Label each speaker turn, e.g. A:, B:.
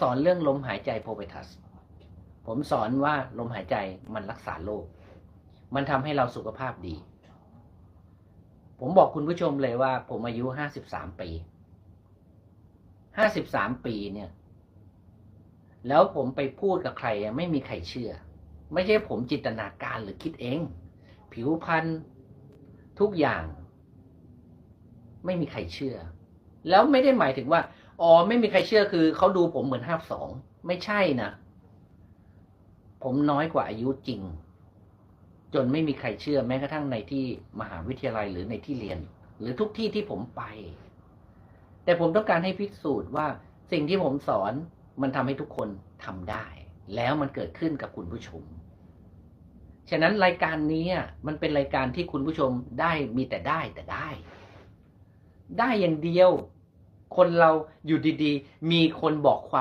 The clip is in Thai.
A: สอนเรื่องลมหายใจโพเปทัส ผมสอนว่าลมหายใจมันรักษาโรค มันทำให้เราสุขภาพดี ผมบอกคุณผู้ชมเลยว่า ผมอายุห้าสิบสามปีห้าสิบสามปีเนี่ย แล้วผมไปพูดกับใครไม่มีใครเชื่อ ไม่ใช่ผมจินตนาการหรือคิดเอง ผิวพรรณทุกอย่าง ไม่มีใครเชื่อ แล้วไม่ได้หมายถึงว่า อ๋อไม่มีใครเชื่อคือเขาดูผมเหมือนห้าสองไม่ใช่นะผมน้อยกว่าอายุจริง จนไม่มีใครเชื่อแม้กระทั่งในที่มหาวิทยาลัยหรือในที่เรียน หรือทุกที่ที่ผมไป แต่ผมต้องการให้พิสูจน์ว่าสิ่งที่ผมสอนมันทำให้ทุกคนทำได้ แล้วมันเกิดขึ้นกับคุณผู้ชม ฉะนั้นรายการนี้มันเป็นรายการที่คุณผู้ชมได้มีแต่ได้แต่ได้ ได้อย่างเดียว คนเราอยู่ดีๆมีคนบอกความ